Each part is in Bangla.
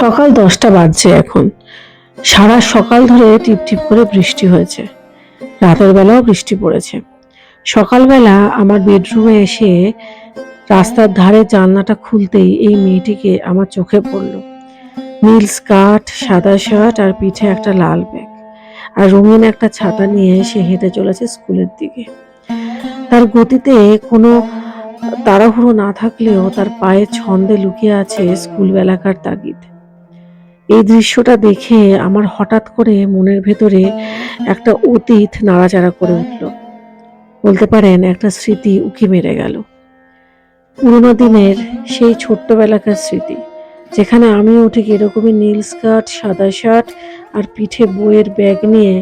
সকাল দশটা বাজছে এখন। সারা সকাল ধরে টিপটিপ করে বৃষ্টি হয়েছে। রাতের বেলাও বৃষ্টি পড়েছে। সকালবেলা আমার বেডরুমে এসে রাস্তার ধারে জানলাটা খুলতেই এই মেয়েটিকে আমার চোখে পড়ল। নীল স্কার্ট, সাদা শার্ট আর পিঠে একটা লাল ব্যাগ। আর রঙিন একটা ছাতা নিয়ে সে হেঁটে চলেছে স্কুলের দিকে। তার গতিতে কোনো তাড়াহুড়ো না থাকলেও তার পায়ে ছন্দে লুকিয়ে আছে স্কুল বেলাকার তাগিদ। এই দৃশ্যটা দেখে আমার হঠাৎ করে মনের ভেতরে একটা অতীত নাড়াচাড়া করে উঠল। বলতে পারেন একটা স্মৃতি উকি মেরে গেল। পুরোনো দিনের সেই ছোট্টবেলাকার স্মৃতি, যেখানে আমিও ঠিক এরকমই নীল স্কার্ট, সাদা শার্ট আর পিঠে বইয়ের ব্যাগ নিয়ে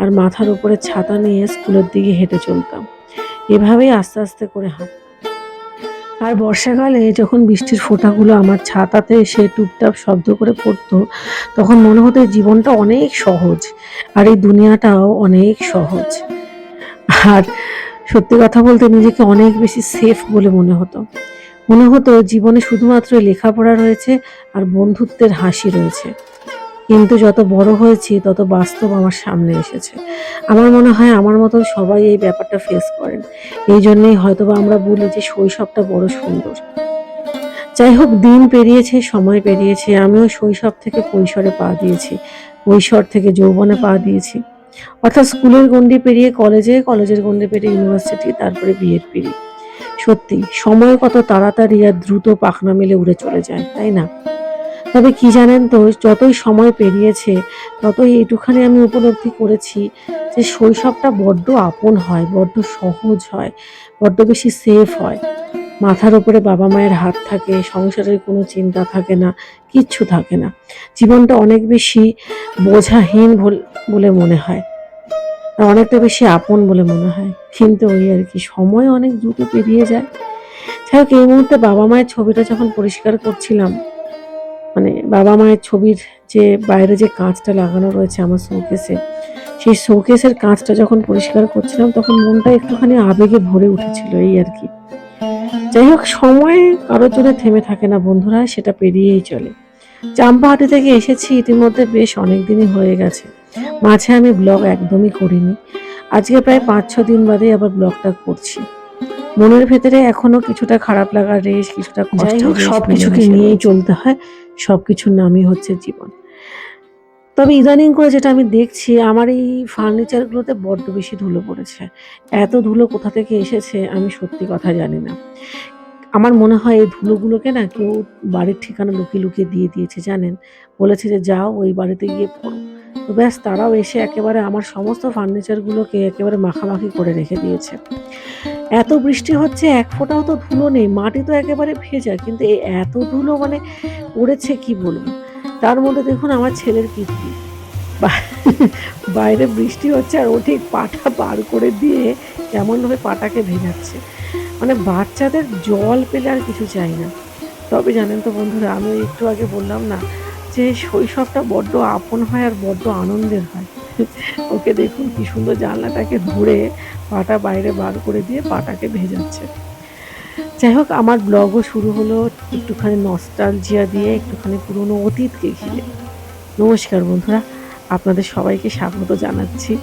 আর মাথার উপরে ছাতা নিয়ে স্কুলের দিকে হেঁটে চলতাম। এভাবেই আস্তে আস্তে করে হাঁটতাম। আর বর্ষাকালে যখন বৃষ্টির ফোঁটাগুলো আমার ছাতাতে এসে টুপটাপ শব্দ করে পড়তো, তখন মনে হতো জীবনটা অনেক সহজ আর এই দুনিয়াটাও অনেক সহজ। আর সত্যি কথা বলতে নিজেকে অনেক বেশি সেফ বলে মনে হতো। মনে হতো জীবনে শুধুমাত্র লেখাপড়া রয়েছে আর বন্ধুত্বের হাসি রয়েছে। কিন্তু যত বড় হয়েছি, তত বাস্তব আমার সামনে এসেছে। আমার মনে হয় আমার মতন সবাই এই ব্যাপারটা ফেস করেন। এই জন্যেই হয়তোবা আমরা বলি যে শৈশবটা বড় সুন্দর। যাই হোক দিন পেরিয়েছে, সময় পেরিয়েছে, আমিও শৈশব থেকে কৈশোরে পা দিয়েছি, কৈশোর থেকে যৌবনে পা দিয়েছি। অর্থাৎ স্কুলের গণ্ডি পেরিয়ে কলেজে, কলেজের গণ্ডি পেরিয়ে ইউনিভার্সিটি, তারপরে বিয়ের পিড়ি সত্যি, সময় কত তাড়াতাড়ি আর দ্রুত পাখনা মেলে উড়ে চলে যায়, তাই না? তবে কি জানেন তো, যতই সময় পেরিয়েছে, ততই এইটুখানি আমি উপলব্ধি করেছি যে শৈশবটা বড্ড আপন হয়, বড্ড সহজ হয়, বড্ড বেশি সেফ হয়। মাথার উপরে বাবা মায়ের হাত থাকে, সংসারের কোনো চিন্তা থাকে না, কিচ্ছু থাকে না। জীবনটা অনেক বেশি বোঝাহীন বল- মনে হয়। আর অনেকটা বেশি আপন বলে মনে হয়। কিন্তু ওই আর কি, সময় অনেক দ্রুত পেরিয়ে যায়। যাই হোক, এই মুহূর্তে বাবা মায়ের ছবিটা যখন পরিষ্কার করছিলাম মানে বাবা মায়ের ছবির যে বাইরে যে কাঁচটা লাগানো রয়েছে আমার শোকেসে সেই শোকেসের কাঁচটা যখন পরিষ্কার করছিলাম তখন মনটা একটুখানি আবেগে ভরে উঠেছিল এই আর কি। যাই হোক সময় কারোর জন্য থেমে থাকে না বন্ধুরা সেটা পেরিয়েই চলে। চাম্পাহাটি থেকে এসেছি ইতিমধ্যে বেশ অনেক দিনই হয়ে গেছে। মাঝে আমি ব্লগ একদমই করিনি। আজকে প্রায় পাঁচ ছ দিন বাদে আবার ব্লগটা করছি। মনের ভেতরে এখনও কিছুটা খারাপ লাগার রেশ কিছুটা হোক সব কিছুকে নিয়েই চলতে হয়। সব কিছুর নামই হচ্ছে জীবন। তবে ইদানিং করে যেটা আমি দেখছি, আমার এই ফার্নিচারগুলোতে বড্ড বেশি ধুলো পড়েছে। এত ধুলো কোথা থেকে এসেছে আমি সত্যি কথা জানি না। আমার মনে হয় এই ধুলোগুলোকে না কেউ বাড়ির ঠিকানা লুকিয়ে লুকিয়ে দিয়ে দিয়েছে, জানেন? বলেছে যে যাও ওই বাড়িতে গিয়ে পড়ো। তো ব্যাস, তারাও এসে একেবারে আমার সমস্ত ফার্নিচারগুলোকে একেবারে মাখামাখি করে রেখে দিয়েছে। এত বৃষ্টি হচ্ছে, এক ফোঁটাও তো ধুলো নেই, মাটি তো একেবারে ভেজা, কিন্তু এই এত ধুলো মানে পড়েছে কি বলব? তার মধ্যে দেখুন আমার ছেলের কীর্তি বাইরে বৃষ্টি হচ্ছে আর ও ঠিক পাটা বার করে দিয়ে কেমনভাবে পাটাকে ভেজাচ্ছে। মানে বাচ্চাদের জল পেলে আর কিছু চাই না। তবে জানেন তো বন্ধুরা, আমি একটু আগে বললাম না যে শৈশবটা বড্ড আপন হয় আর বড্ড আনন্দের হয়। ওকে দেখুন কি সুন্দর জানলাটাকে ধরে পাটা বাইরে বার করে দিয়ে পাটাকে ভেজাচ্ছে। যাই হোক, আমার ব্লগও শুরু হলো একটুখানি নস্টালজিয়া দিয়ে, একটুখানি পুরনো অতীতকে ঘিরে। নমস্কার বন্ধুরা, আপনাদের সবাইকে স্বাগত জানাচ্ছি।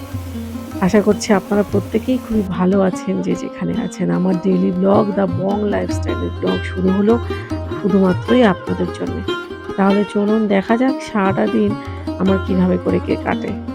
আশা করছি আপনারা প্রত্যেকেই খুবই ভালো আছেন, যে যেখানে আছেন। আমার ডেইলি ব্লগ দ্য বং লাইফস্টাইলের ব্লগ শুরু হলো শুধুমাত্রই আপনাদের জন্য। তাহলে চলুন, দেখা যাক সারাটা দিন আমার কীভাবে করে কে কাটে।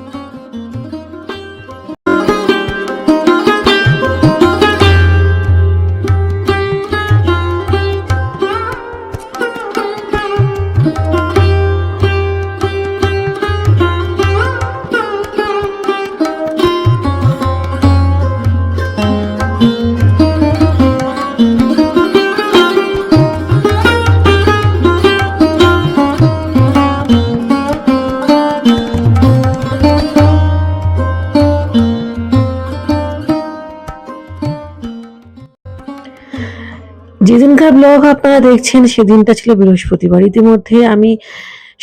ব্লগ আপনারা দেখছেন, সেদিনটা ছিল বৃহস্পতিবার। ইতিমধ্যে আমি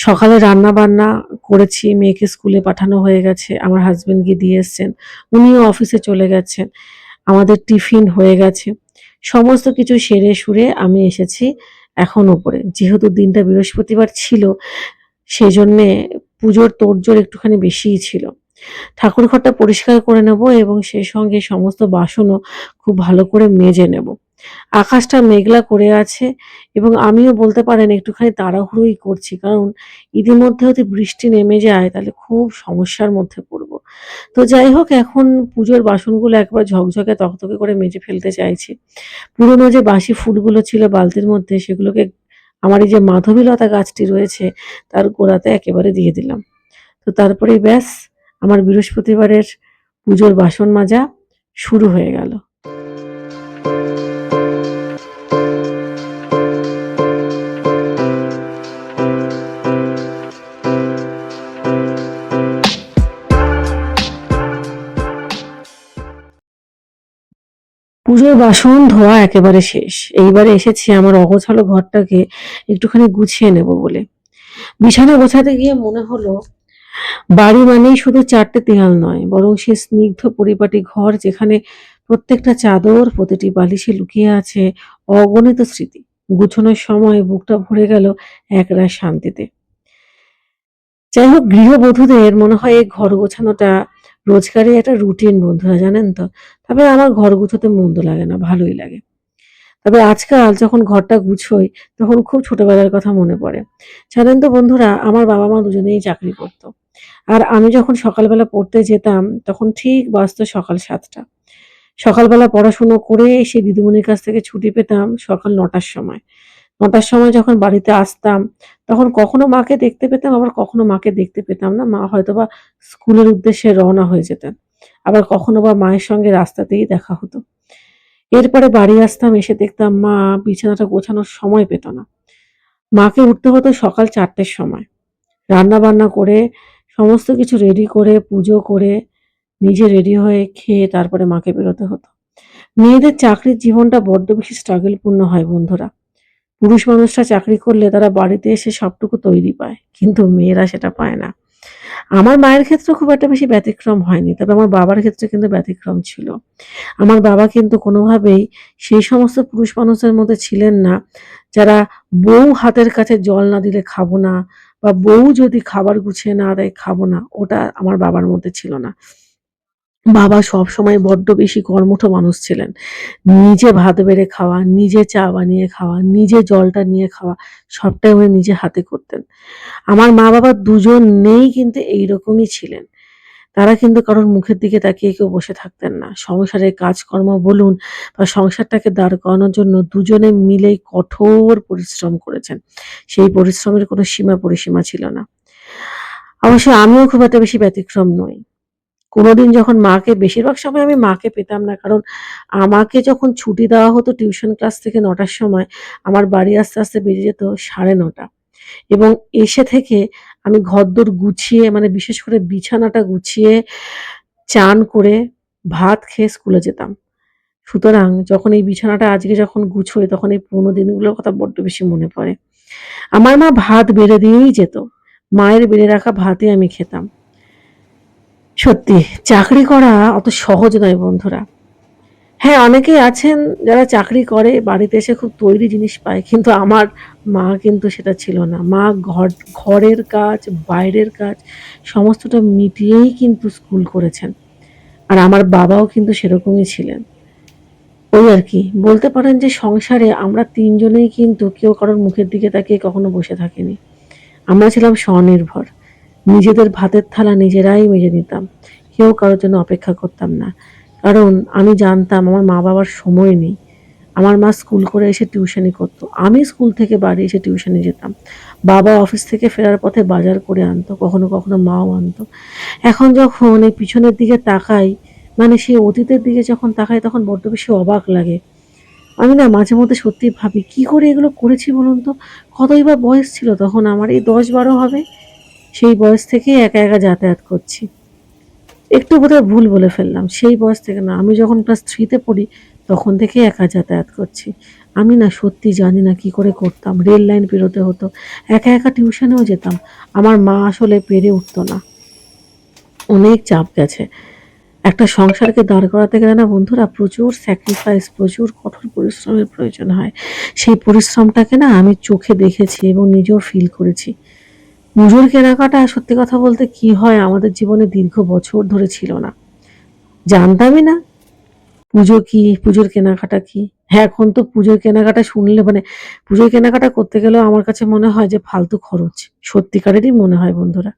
সকালে রান্না বান্না করেছি, মেয়েকে স্কুলে পাঠানো হয়ে গেছে, আমার হাজবেন্ড গিয়ে দিয়ে এসছেন, উনিও অফিসে চলে গেছেন, আমাদের টিফিন হয়ে গেছে। সমস্ত কিছু সেরে সুরে আমি এসেছি এখন ওপরে। যেহেতু দিনটা বৃহস্পতিবার ছিল সেই জন্যে পুজোর তোড়জোড় একটুখানি বেশিই ছিল। ঠাকুর ঘরটা পরিষ্কার করে নেব এবং সেই সঙ্গে সমস্ত বাসনও খুব ভালো করে মেজে নেব। আকাশটা মেঘলা করে আছে এবং আমিও বলতে পারেন একটুখানি তাড়াহুড়োই করছি। কারণ ইতিমধ্যে যদি বৃষ্টি নেমে যায়, তাহলে খুব সমস্যার মধ্যে পড়ব। তো যাই হোক, এখন পুজোর বাসনগুলো একবার ঝকঝকে তকতকে করে মেজে ফেলতে চাইছি। পুরোনো যে বাসি ফুলগুলো ছিল বালতির মধ্যে, সেগুলোকে আমার এই যে মাধবীলতা গাছটি রয়েছে, তার গোড়াতে একেবারে দিয়ে দিলাম। তো তারপরেই ব্যাস, আমার বৃহস্পতিবারের পুজোর বাসন মাজা শুরু হয়ে গেল। পুজোর বাসন ধোয়া একেবারে শেষ। এইবারে এসেছি আমার অগোছালো ঘরটাকে একটুখানি গুছিয়ে নেব বলে। বিছানা গোছাতে গিয়ে মনে হলো, বাড়ি মানেই শুধু চারটে দেয়াল নয়, বরং সে স্নিগ্ধ পরিপাটি ঘর যেখানে প্রত্যেকটা চাদর, প্রতিটি বালিশে লুকিয়ে আছে অগণিত স্মৃতি। গুছানোর সময় বুকটা ভরে গেল একরাশ শান্তিতে। যাই হোক, গৃহবধূদের মনে হয় এই ঘর গোছানোটা রোজগারের একটা রুটিন বন্ধুরা জানেন তো? তবে আমার ঘর গুছোতে মন্দ লাগে না, ভালোই লাগে। তবে আজকাল যখন ঘরটা গুছোই, তখন খুব ছোটবেলার কথা মনে পড়ে। জানেন তো বন্ধুরা, আমার বাবা মা দুজনেই চাকরি করতো। আর আমি যখন সকালবেলা পড়তে যেতাম, তখন ঠিক বাজতো সকাল সাতটা। সকালবেলা পড়াশুনো করে এসে দিদিমণির কাছ থেকে ছুটি পেতাম সকাল নটার সময়। নটার সময় যখন বাড়িতে আসতাম, তখন কখনো মাকে দেখতে পেতাম, আবার কখনো মাকে দেখতে পেতাম না। মা হয়তোবা স্কুলের উদ্দেশ্যে রওনা হয়ে যেতেন, আবার কখনো বা মায়ের সঙ্গে রাস্তাতেই দেখা হতো। এরপরে বাড়ি আসতাম, এসে দেখতাম, মা বিছানাটা গোছানোর সময় পেত না। মাকে উঠতে হতো সকাল চারটের সময়। রান্না বান্না করে, সমস্ত কিছু রেডি করে, পুজো করে, নিজে রেডি হয়ে খেয়ে তারপরে মাকে বেরোতে হতো। মেয়েদের চাকরির জীবনটা বড্ড বেশি স্ট্রাগলপূর্ণ হয় বন্ধুরা। পুরুষ মানুষরা চাকরি করলে তারা বাড়িতে এসে সবটুকু তৈরি পায়, কিন্তু মেয়েরা সেটা পায় না। আমার মায়ের ক্ষেত্রে খুব একটা বেশি ব্যতিক্রম হয়নি, তবে আমার বাবার ক্ষেত্রে কিন্তু ব্যতিক্রম ছিল। আমার বাবা কিন্তু কোনোভাবেই সেই সমস্ত পুরুষ মানুষের মধ্যে ছিলেন না, যারা বউ হাতের কাছে জল না দিলে খাব না, বা বউ যদি খাবার গুছিয়ে না দেয়, খাব না, ওটা আমার বাবার মধ্যে ছিল না। বাবা সব সময় বড্ড বেশি কর্মঠ মানুষ ছিলেন। নিজে ভাত বেড়ে খাওয়া, নিজে চা বানিয়ে খাওয়া, নিজে জলটা নিয়ে খাওয়া, সবটাই উনি নিজে হাতে করতেন। আমার মা বাবা দুজন নেই কিন্তু এইরকমই ছিলেন। তারা কিন্তু কারোর মুখের দিকে তাকিয়ে কেউ বসে থাকতেন না। সংসারের কাজকর্ম বলুন বা সংসারটাকে দাঁড় করানোর জন্য দুজনে মিলেই কঠোর পরিশ্রম করেছেন। সেই পরিশ্রমের কোনো সীমা পরিসীমা ছিল না। অবশ্য আমিও খুব একটা বেশি ব্যতিক্রম নই। কোনোদিন যখন মাকে, বেশিরভাগ সময় আমি মাকে পেতাম না। কারণ আমাকে যখন ছুটি দেওয়া হতো টিউশন ক্লাস থেকে নটার সময়, আমার বাড়ি আস্তে আস্তে বেজে যেত সাড়ে নটা। এবং এসে থেকে আমি ঘরদোর গুছিয়ে মানে বিশেষ করে বিছানাটা গুছিয়ে, চান করে ভাত খেয়ে স্কুলে যেতাম। সুতরাং যখন এই বিছানাটা আজকে যখন গুছোই তখন এই পুরোনো দিনগুলোর কথা বড্ড বেশি মনে পড়ে। আমার মা ভাত বেড়ে দিয়েই যেত। মায়ের বেড়ে রাখা ভাতই আমি খেতাম। সত্যি, চাকরি করা অত সহজ নয় বন্ধুরা। হ্যাঁ অনেকেই আছেন যারা চাকরি করে, বাড়িতে এসে খুব তৈরি জিনিস পায়, কিন্তু আমার মা কিন্তু সেটা ছিল না। মা ঘর, ঘরের কাজ, বাইরের কাজ, সমস্তটা মিটিয়েই কিন্তু স্কুল করেছেন। আর আমার বাবাও কিন্তু সেরকমই ছিলেন। ওই আর কি, বলতে পারেন যে সংসারে আমরা তিনজনেই কিন্তু কেউ কারোর মুখের দিকে তাকিয়ে কখনো বসে থাকিনি। আমরা ছিলাম স্বনির্ভর। নিজেদের ভাতের থালা নিজেরাই মেজে নিতাম। কেউ কারোর জন্য অপেক্ষা করতাম না। কারণ আমি জানতাম আমার মা বাবার সময় নেই। আমার মা স্কুল করে এসে টিউশনি করতো। আমি স্কুল থেকে বাড়ি এসে টিউশনি যেতাম। বাবা অফিস থেকে ফেরার পথে বাজার করে আনতো, কখনো কখনো মাও আনতো। এখন যখন এই পিছনের দিকে তাকাই মানে সেই অতীতের দিকে যখন তাকাই, তখন বড্ড বেশি অবাক লাগে। আমি না মাঝে মধ্যে সত্যি ভাবি, কি করে এগুলো করেছি বলুন তো? কতই বা বয়স ছিল তখন? আমার এই দশ বারো হবে? সেই বয়স থেকেই একা একা যাতায়াত করছি। একটু বোধহয় ভুল বলে ফেললাম, সেই বয়স থেকে না। আমি যখন ক্লাস থ্রিতে পড়ি, তখন থেকে একা যাতায়াত করছি। আমি না সত্যি জানি না কি করে করতাম। রেল লাইন পেরোতে হতো, একা একা টিউশনেও যেতাম। আমার মা আসলে পেরে উঠতো না। অনেক চাপ গেছে। একটা সংসারকে দাঁড় করাতে গেলে না বন্ধুরা প্রচুর স্যাক্রিফাইস প্রচুর কঠোর পরিশ্রমের প্রয়োজন হয়। সেই পরিশ্রমটাকে না আমি চোখে দেখেছি এবং নিজেও ফিল করেছি। পুজোর কেনাকাটা, সত্যি কথা বলতে কি হয়, আমাদের জীবনে দীর্ঘ বছর ধরে ছিল না। জানতামই না পুজো কি, পুজোর কেনাকাটা কি। হ্যাঁ এখন তো পুজোর কেনাকাটা শুনলে মানে পুজোর কেনাকাটা করতে গেলেও আমার কাছে মনে হয় যে ফালতু খরচ। সত্যিকারেরই মনে হয় বন্ধুরা।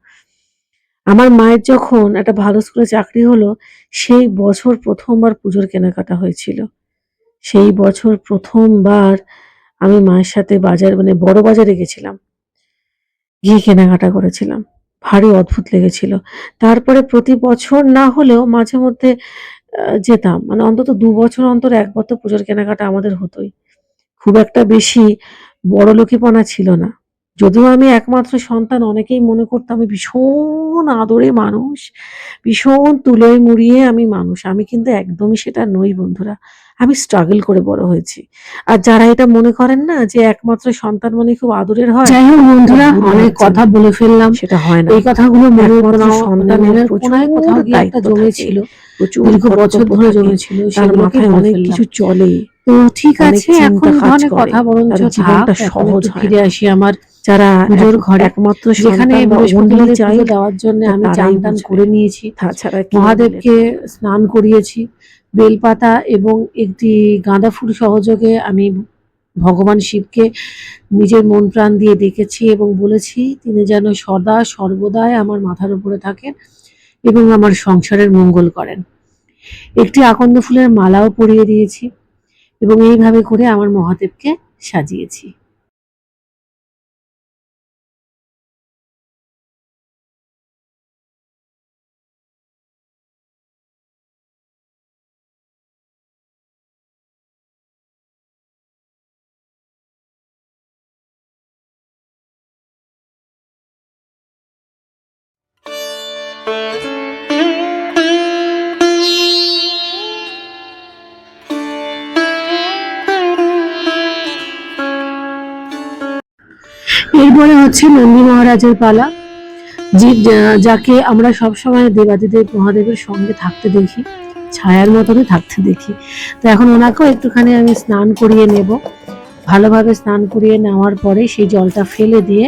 আমার মায়ের যখন একটা ভালো স্কুলে চাকরি হলো, সেই বছর প্রথমবার পুজোর কেনাকাটা হয়েছিল। সেই বছর প্রথমবার আমি মায়ের সাথে বাজার মানে বড় বাজারে গেছিলাম। গিয়ে কেনাকাটা করেছিলাম। ভারী অদ্ভুত লেগেছিল। তারপরে প্রতি বছর না হলেও মাঝে মধ্যে যেতাম। মানে অন্তত দু বছর অন্তর একবার তো পুজোর কেনাকাটা আমাদের হতোই। খুব একটা বেশি বড় লোকিপনা ছিল না। যদিও আমি একমাত্র সন্তান, অনেকেই মনে করতাম আমি ভীষণ আদরে মানুষ, ভীষণ তুলোয় মুড়িয়ে আমি মানুষ। আমি কিন্তু একদমই সেটা নই, বন্ধুরা। আমি স্ট্রাগল করে বড় হয়েছি। আর যারা এটা মনে করেন না যে একমাত্র সন্তান মানে খুব আদরের হয় যাই হোক বন্ধুরা অনেক কথা বলে ফেললাম। সেটা হয় না। এই কথাগুলো মনে একমাত্র সন্তানের মনের প্রচুর কোথাও একটা জমেছিল প্রচুর দীর্ঘ বছর ধরে। জমেছিল তার মাথায় অনেক কিছু চলে। তো ঠিক আছে এখন ধরনের কথা বরঞ্চ জীবনটা সহজ হয়। ফিরে আসি আমার যারা পুজোর ঘরে একমাত্র যেখানে only child, পুজো দেওয়ার জন্য আমি চান টান করে নিয়েছি। তাছাড়া মহাদেবকে স্নান করিয়েছি বেলপাতা এবং একটি গাঁদা ফুল সহযোগে আমি ভগবান শিবকে নিজের মন প্রাণ দিয়ে ডেকেছি এবং বলেছি, তিনি যেন সদা সর্বদাই আমার মাথার উপরে থাকেন এবং আমার সংসারের মঙ্গল করেন। একটি আকন্দ ফুলের মালাও পরিয়ে দিয়েছি এবং এইভাবে করে আমার মহাদেবকে সাজিয়েছি। এরপরে হচ্ছে নন্দী মহারাজের পালা। জীব যাকে আমরা সবসময় দেবাদিদেব মহাদেবের সঙ্গে থাকতে দেখি, ছায়ার মতনই থাকতে দেখি। তো এখন ওনাকেও একটুখানি আমি স্নান করিয়ে নেব। ভালোভাবে স্নান করিয়ে নেওয়ার পরে সেই জলটা ফেলে দিয়ে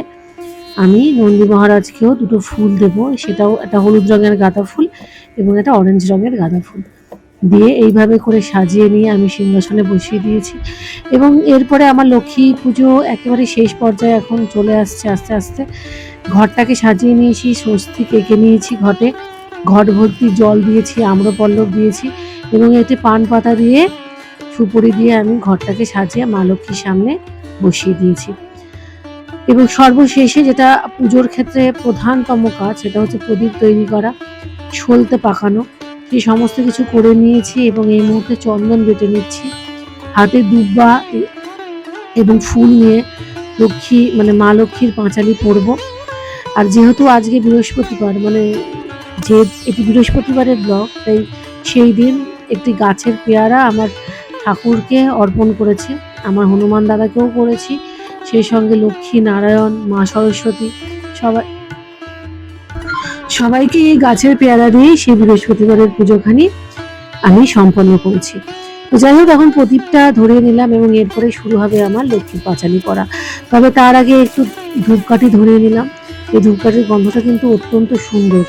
আমি নন্দী মহারাজকেও দুটো ফুল দেব, সেটাও একটা হলুদ রঙের গাঁদা ফুল এবং একটা অরেঞ্জ রঙের গাঁদা ফুল। দিয়ে এইভাবে করে সাজিয়ে নিয়ে আমি সিংহাসনে বসিয়ে দিয়েছি এবং এরপরে আমার লক্ষ্মী পুজো একেবারে শেষ পর্যায়ে এখন চলে আসছে আস্তে আস্তে। ঘরটাকে সাজিয়ে নিয়েছি, স্বস্তি এঁকে নিয়েছি ঘটে। ঘট ভর্তি জল দিয়েছি, আম্রপল্লব দিয়েছি এবং এতে পান পাতা দিয়ে সুপুরি দিয়ে আমি ঘরটাকে সাজিয়ে মা লক্ষ্মীর সামনে বসিয়ে দিয়েছি। এবং সর্বশেষে যেটা পুজোর ক্ষেত্রে প্রধানতম কাজ, সেটা হচ্ছে প্রদীপ তৈরি করা, সলতে পাকানো। সেই সমস্ত কিছু করে নিয়েছি এবং এই মুহূর্তে চন্দন বেটে নিচ্ছি। হাতে দুব্বা এবং ফুল নিয়ে লক্ষ্মী মানে মা লক্ষ্মীর পাঁচালি পরব। আর যেহেতু আজকে বৃহস্পতিবার মানে যে এটি বৃহস্পতিবারের ব্লগ, তাই সেই দিন একটি গাছের পেয়ারা আমার ঠাকুরকে অর্পণ করেছি, আমার হনুমান দাদাকেও করেছি সেই সঙ্গে লক্ষ্মী নারায়ণ, মা সরস্বতী, সবাই সবাইকে এই গাছের পেয়ারা দিয়েই সেই বৃহস্পতিবারের পুজোখানি আমি সম্পন্ন করেছি। তো যাই হোক, এখন প্রদীপটা ধরে নিলাম এবং এরপরে শুরু হবে আমার লক্ষ্মীর পাঁচালি করা তবে তার আগে একটু ধূপকাঠি ধরে নিলাম। এই ধূপকাঠির গন্ধটা কিন্তু অত্যন্ত সুন্দর।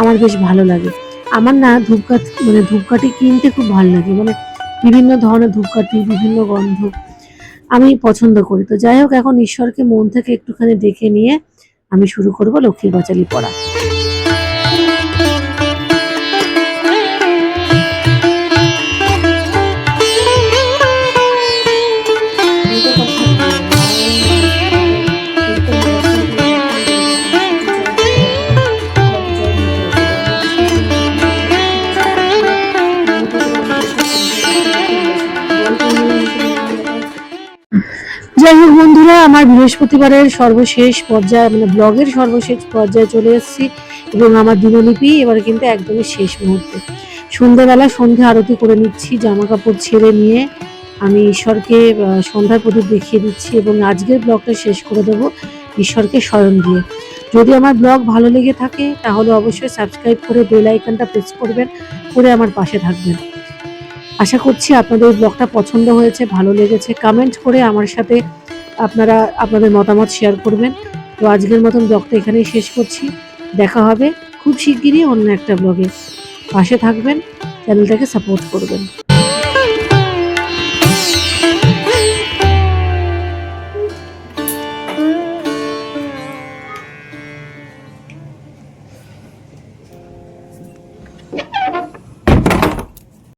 আমার বেশ ভালো লাগে। আমার না ধূপকাঠি মানে ধূপকাঠি কিনতে খুব ভালো লাগে। মানে বিভিন্ন ধরনের ধূপকাঠি, বিভিন্ন গন্ধ। আমি পছন্দ করি। তো যাই হোক, এখন ঈশ্বরকে মন থেকে একটুখানি দেখে নিয়ে আমি শুরু করব লক্ষ্মীর পাঁচালি পড়া। যাই হোক বন্ধুরা, আমার বৃহস্পতিবারের সর্বশেষ পর্যায়ে মানে ব্লগের সর্বশেষ পর্যায়ে চলে এসেছি এবং আমার দিনলিপি এবার কিন্তু একদমই শেষ মুহূর্তে। সন্ধ্যাবেলা সন্ধ্যা আরতি করে নিচ্ছি জামা কাপড় ছেড়ে নিয়ে আমি ঈশ্বরকে সন্ধ্যার প্রদীপ দেখিয়ে দিচ্ছি এবং আজকের ব্লগটা শেষ করে দেবো ঈশ্বরকে স্মরণ দিয়ে। যদি আমার ব্লগ ভালো লেগে থাকে, তাহলে অবশ্যই সাবস্ক্রাইব করে বেল আইকনটা প্রেস করবেন, করে আমার পাশে থাকবেন। আশা করছি আপনাদের ব্লগটা পছন্দ হয়েছে, ভালো লেগেছে। কমেন্ট করে আমার সাথে আপনারা আপনাদের মতামত শেয়ার করবেন। তো আজকের মতন ব্লগটা এখানেই শেষ করছি। দেখা হবে খুব শিগগিরই অন্য একটা ব্লগে পাশে থাকবেন চ্যানেলটাকে সাপোর্ট করবেন।